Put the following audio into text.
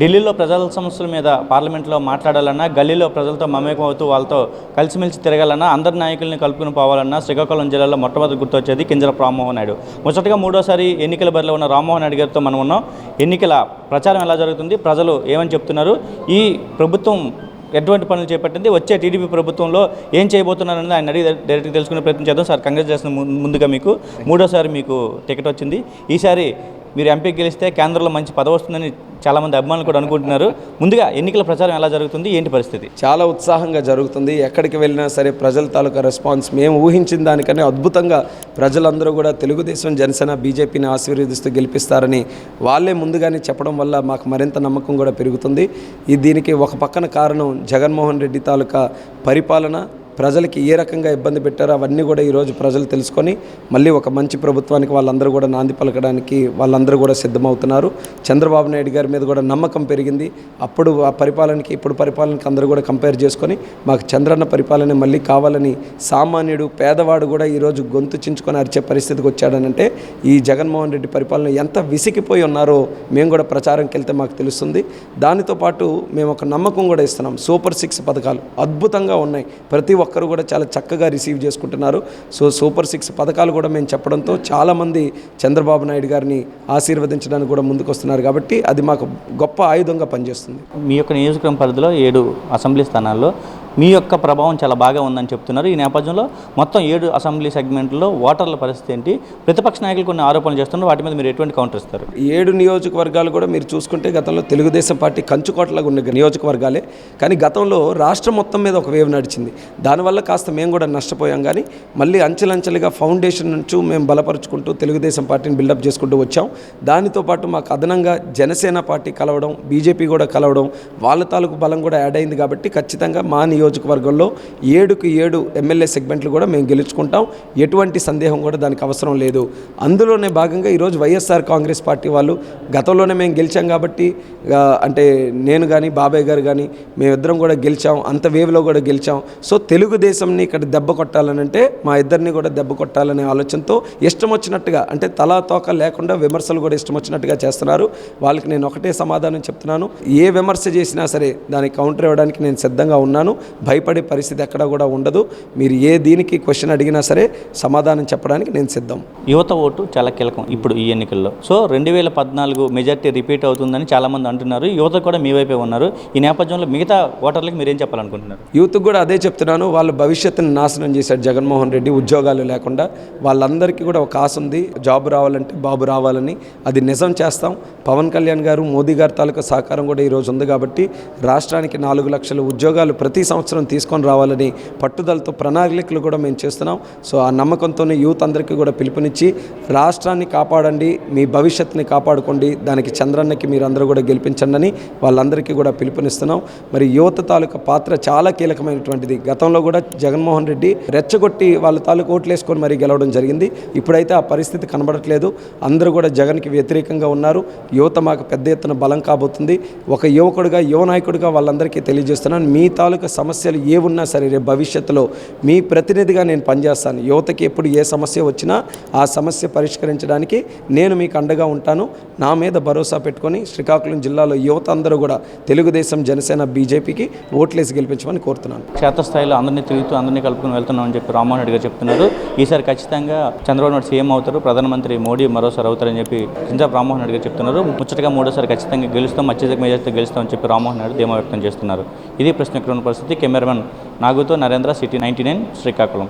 ఢిల్లీలో ప్రజల సమస్యల మీద పార్లమెంట్లో మాట్లాడాలన్నా గల్లీలో ప్రజలతో మమేకం అవుతూ వాళ్ళతో కలిసిమెలిసి తిరగాలన్నా అందరి నాయకుల్ని కలుపుకుని పోవాలన్నా శ్రీకాకుళం జిల్లాలో మొట్టమొదటి గుర్తొచ్చేది కింజల రామ్మోహన్ నాయుడు. ముచ్చటగా మూడోసారి ఎన్నికల బరిలో ఉన్న రామ్మోహన్ నాయుడు గారితో మనం ఉన్నాం. ఎన్నికల ప్రచారం ఎలా జరుగుతుంది? ప్రజలు ఏమని చెప్తున్నారు? ఈ ప్రభుత్వం ఎటువంటి పనులు చేపట్టింది? వచ్చే టీడీపీ ప్రభుత్వంలో ఏం చేయబోతున్నారని ఆయన అడిగి డైరెక్ట్గా తెలుసుకునే ప్రయత్నం చేద్దాం. సార్ కంగ్రెస్ చేసిన ముందుగా మీకు మూడోసారి మీకు టికెట్ వచ్చింది. ఈసారి మీరు ఎంపీ గెలిస్తే కేంద్రంలో మంచి పదవి వస్తుందని చాలామంది అభిమానులు కూడా అనుకుంటున్నారు. ముందుగా ఎన్నికల ప్రచారం ఎలా జరుగుతుంది? ఏంటి పరిస్థితి? చాలా ఉత్సాహంగా జరుగుతుంది. ఎక్కడికి వెళ్ళినా సరే ప్రజల తాలూకా రెస్పాన్స్ మేము ఊహించిన దానికన్నా అద్భుతంగా ప్రజలందరూ కూడా తెలుగుదేశం జనసేన బీజేపీని ఆశీర్వదిస్తూ గెలిపిస్తారని వాళ్ళే ముందుగానే చెప్పడం వల్ల మాకు మరింత నమ్మకం కూడా పెరుగుతుంది. ఈ దీనికి ఒక పక్కన కారణం జగన్మోహన్ రెడ్డి తాలూకా పరిపాలన ప్రజలకి ఏ రకంగా ఇబ్బంది పెట్టారో అవన్నీ కూడా ఈరోజు ప్రజలు తెలుసుకొని మళ్ళీ ఒక మంచి ప్రభుత్వానికి వాళ్ళందరూ కూడా నాంది పలకడానికి వాళ్ళందరూ కూడా సిద్ధమవుతున్నారు. చంద్రబాబు నాయుడు గారి మీద కూడా నమ్మకం పెరిగింది. అప్పుడు ఆ పరిపాలనకి ఇప్పుడు పరిపాలనకి అందరూ కూడా కంపేర్ చేసుకొని మాకు చంద్రన్న పరిపాలన మళ్ళీ కావాలని సామాన్యుడు పేదవాడు కూడా ఈరోజు గొంతు చించుకొని అరిచే పరిస్థితికి వచ్చాడనంటే ఈ జగన్మోహన్ రెడ్డి పరిపాలన ఎంత విసిగిపోయి ఉన్నారో మేము కూడా ప్రచారంకి వెళ్తే మాకు తెలుస్తుంది. దానితో పాటు మేము ఒక నమ్మకం కూడా ఇస్తున్నాం. సూపర్ సిక్స్ పథకాలు అద్భుతంగా ఉన్నాయి. ప్రతి ఒక్కరు కూడా చాలా చక్కగా రిసీవ్ చేసుకుంటున్నారు. సో సూపర్ సిక్స్ పథకాలు కూడా మేము చెప్పడంతో చాలామంది చంద్రబాబు నాయుడు గారిని ఆశీర్వదించడానికి కూడా ముందుకు వస్తున్నారు కాబట్టి అది మాకు గొప్ప ఆయుధంగా పనిచేస్తుంది. మీ యొక్క నియోజకవర్గం పరిధిలో ఏడు అసెంబ్లీ స్థానాల్లో మీ యొక్క ప్రభావం చాలా బాగా ఉందని చెప్తున్నారు. ఈ నేపథ్యంలో మొత్తం ఏడు అసెంబ్లీ సెగ్మెంట్లో ఓటర్ల పరిస్థితి ఏంటి? ప్రతిపక్ష నాయకులు కొన్ని ఆరోపణలు చేస్తున్నారు. వాటి మీద మీరు ఎటువంటి కౌంటర్ ఇస్తారు? ఏడు నియోజకవర్గాలు కూడా మీరు చూసుకుంటే గతంలో తెలుగుదేశం పార్టీ కంచుకోటలాగా ఉన్న నియోజకవర్గాలే. కానీ గతంలో రాష్ట్రం మొత్తం మీద ఒక వేవ్ నడిచింది. దానివల్ల కాస్త మేము కూడా నష్టపోయాం. కానీ మళ్ళీ అంచెలంచెలుగా ఫౌండేషన్ నుంచి మేము బలపరుచుకుంటూ తెలుగుదేశం పార్టీని బిల్డప్ చేసుకుంటూ వచ్చాం. దానితో పాటు మాకు అదనంగా జనసేన పార్టీ కలవడం బీజేపీ కూడా కలవడం వాళ్ళ తాలూకు బలం కూడా యాడ్ అయింది కాబట్టి ఖచ్చితంగా మా నియోజకవర్గంలో ఏడుకు ఏడు ఎమ్మెల్యే సెగ్మెంట్లు కూడా మేము గెలుచుకుంటాం. ఎటువంటి సందేహం కూడా దానికి అవసరం లేదు. అందులోనే భాగంగా ఈరోజు వైఎస్ఆర్ కాంగ్రెస్ పార్టీ వాళ్ళు గతంలోనే మేము గెలిచాం కాబట్టి అంటే నేను కానీ బాబాయ్ గారు కానీ మేమిద్దరం కూడా గెలిచాం. అంత వేవ్లో కూడా గెలిచాం. సో తెలుగుదేశంని ఇక్కడ దెబ్బ కొట్టాలనంటే మా ఇద్దరిని కూడా దెబ్బ కొట్టాలనే ఆలోచనతో ఇష్టం వచ్చినట్టుగా అంటే తలా తోక లేకుండా విమర్శలు కూడా ఇష్టం వచ్చినట్టుగా చేస్తున్నారు. వాళ్ళకి నేను ఒకటే సమాధానం చెప్తున్నాను. ఏ విమర్శ చేసినా సరే దానికి కౌంటర్ ఇవ్వడానికి నేను సిద్ధంగా ఉన్నాను. భయపడే పరిస్థితి ఎక్కడ కూడా ఉండదు. మీరు ఏ దీనికి క్వశ్చన్ అడిగినా సరే సమాధానం చెప్పడానికి నేను సిద్ధం. యువత ఓటు చాలా కీలకం ఇప్పుడు ఈ ఎన్నికల్లో. సో రెండు వేల పద్నాలుగు మెజార్టీ రిపీట్ అవుతుందని చాలామంది అంటున్నారు. యువత కూడా మీ వైపే ఉన్నారు. ఈ నేపథ్యంలో మిగతా ఓటర్లకు మీరు ఏం చెప్పాలనుకుంటున్నారు? యూత్కి కూడా అదే చెప్తున్నాను. వాళ్ళ భవిష్యత్తుని నాశనం చేశాడు జగన్మోహన్ రెడ్డి ఉద్యోగాలు లేకుండా. వాళ్ళందరికీ కూడా ఒక ఆశ ఉంది. జాబ్ రావాలంటే బాబు రావాలని. అది నిజం చేస్తాం. పవన్ కళ్యాణ్ గారు మోదీ గారి తాలూకా సహకారం కూడా ఈరోజు ఉంది కాబట్టి రాష్ట్రానికి నాలుగు లక్షల ఉద్యోగాలు ప్రతి సంవత్సరం సంవత్సరం తీసుకొని రావాలని పట్టుదలతో ప్రణాళికలు కూడా మేము చేస్తున్నాం. సో ఆ నమ్మకంతోనే యూత్ అందరికీ కూడా పిలుపునిచ్చి రాష్ట్రాన్ని కాపాడండి మీ భవిష్యత్తుని కాపాడుకోండి దానికి చంద్రన్నకి మీరందరూ కూడా గెలిపించండి అని వాళ్ళందరికీ కూడా పిలుపునిస్తున్నాం. మరి యువత తాలూకా పాత్ర చాలా కీలకమైనటువంటిది. గతంలో కూడా జగన్మోహన్ రెడ్డి రెచ్చగొట్టి వాళ్ళ తాలూకు ఓట్లేసుకొని మరీ గెలవడం జరిగింది. ఇప్పుడైతే ఆ పరిస్థితి కనబడట్లేదు. అందరూ కూడా జగన్కి వ్యతిరేకంగా ఉన్నారు. యువత మాకు పెద్ద ఎత్తున బలం కాబోతుంది. ఒక యువకుడిగా యువ నాయకుడిగా వాళ్ళందరికీ తెలియజేస్తున్నాను. మీ తాలూకా సమస్యలు ఏ ఉన్నా సరే రేపు భవిష్యత్తులో మీ ప్రతినిధిగా నేను పనిచేస్తాను. యువతకి ఎప్పుడు ఏ సమస్య వచ్చినా ఆ సమస్య పరిష్కరించడానికి నేను మీకు అండగా ఉంటాను. నా మీద భరోసా పెట్టుకొని శ్రీకాకుళం జిల్లాలో యువత అందరూ కూడా తెలుగుదేశం జనసేన బీజేపీకి ఓట్లేసి గెలిపించమని కోరుతున్నాను. క్షేత్రస్థాయిలో అందరినీ తిరుగుతూ అందరినీ కలుపుకొని వెళ్తున్నామని చెప్పి రామ్మోహన్ రెడ్డి గారు చెప్తున్నారు. ఈసారి ఖచ్చితంగా చంద్రబాబు నాయుడు సీఎం అవుతారు ప్రధానమంత్రి మోడీ మరోసారి అవుతారని చెప్పి చంద్రబాబు రామ్మోహన్ రెడ్డి గారు చెప్తున్నారు. ముచ్చటగా మూడోసారి ఖచ్చితంగా గెలుస్తాం అత్యధిక మెజార్టీతో గెలుస్తామని చెప్పి రామ్మోహన్ రెడ్డి ధీమా వ్యక్తం చేస్తున్నారు. ఇది ప్రశ్న పరిస్థితి? Cameraman నాగుతో Narendra city ninety nine Srikakulam.